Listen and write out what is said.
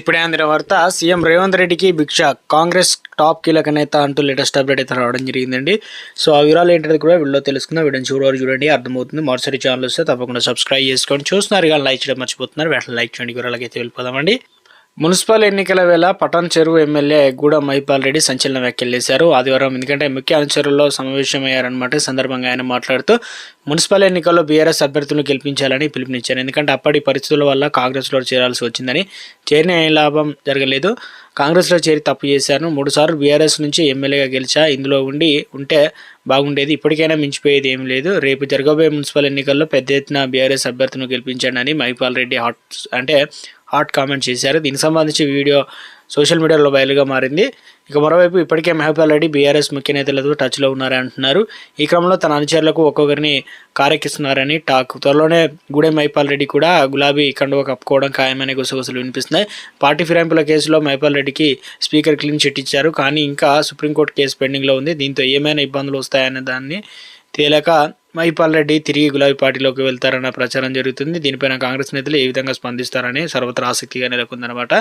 ఇప్పుడే అందిన వార్త సీఎం రేవంత్ రెడ్డికి భిక్ష. కాంగ్రెస్ టాప్ కీలక నేత అంటూ లేటెస్ట్ అప్డేట్ అయితే రావడం జరిగిందండి. సో ఆ వివరాలు ఏంటనేది కూడా వీడియో తెలుసుకుందాం. వీడియోని చూడవారు చూడండి అర్థమవుతుంది. మరోసారి ఛానల్ వస్తే తప్పకుండా సబ్స్క్రైబ్ చేసుకోండి. చూస్తున్నారు కానీ లైక్ చేయడం మర్చిపోతున్నారు. వెంటనే లైక్ చేయండి. వివరాలకైతే అయితే వెళ్ళిపోదామండి. మున్సిపల్ ఎన్నికల వేళ పటాన్ చెరువు ఎమ్మెల్యే గూడ మైపాల్ రెడ్డి సంచలన వ్యాఖ్యలు చేశారు. ఆదివారం ఎందుకంటే ముఖ్య అనుచరుల్లో సమావేశమయ్యారనమాట సందర్భంగా ఆయన మాట్లాడుతూ మున్సిపల్ ఎన్నికల్లో బీఆర్ఎస్ అభ్యర్థులను గెలిపించాలని పిలుపునిచ్చారు. ఎందుకంటే అప్పటి పరిస్థితుల వల్ల కాంగ్రెస్లో చేరాల్సి వచ్చిందని చేరిన ఏం లాభం జరగలేదు. కాంగ్రెస్లో చేరి తప్పు చేశాను మూడుసార్లు బీఆర్ఎస్ నుంచి ఎమ్మెల్యేగా గెలిచా ఇందులో ఉండి ఉంటే బాగుండేది. ఇప్పటికైనా మించిపోయేది ఏం లేదు. రేపు జరగబోయే మున్సిపల్ ఎన్నికల్లో పెద్ద ఎత్తున బీఆర్ఎస్ అభ్యర్థులను గెలిపించాడని మైపాల్ రెడ్డి హాట్ అంటే హాట్ కామెంట్ చేశారు. దీనికి సంబంధించి వీడియో సోషల్ మీడియాలో వైరల్గా మారింది. ఇక మరోవైపు ఇప్పటికే మహబూబ్ రెడ్డి బీఆర్ఎస్ ముఖ్య నేతలతో టచ్లో ఉన్నారని అంటున్నారు. ఈ క్రమంలో తన అనుచరులకు ఒక్కొక్కరిని కారెక్కిస్తున్నారని టాక్. త్వరలోనే గూడెం మైపాల్ రెడ్డి కూడా గులాబీ కండువ కప్పుకోవడం ఖాయమనే గుసగుసలు వినిపిస్తున్నాయి. పార్టీ ఫిరాయింపుల కేసులో మైపాల్ రెడ్డికి స్పీకర్ క్లీన్ చిట్ ఇచ్చారు. కానీ ఇంకా సుప్రీంకోర్టు కేసు పెండింగ్లో ఉంది. దీంతో ఏమైనా ఇబ్బందులు వస్తాయనే దాన్ని తేలక మైపాల్ రెడ్డి తిరిగి గులాబీ పార్టీలోకి వెళ్తారన్న ప్రచారం జరుగుతుంది. దీనిపైన కాంగ్రెస్ నేతలు ఏ విధంగా స్పందిస్తారని సర్వత్రా ఆసక్తిగా నెలకొందనమాట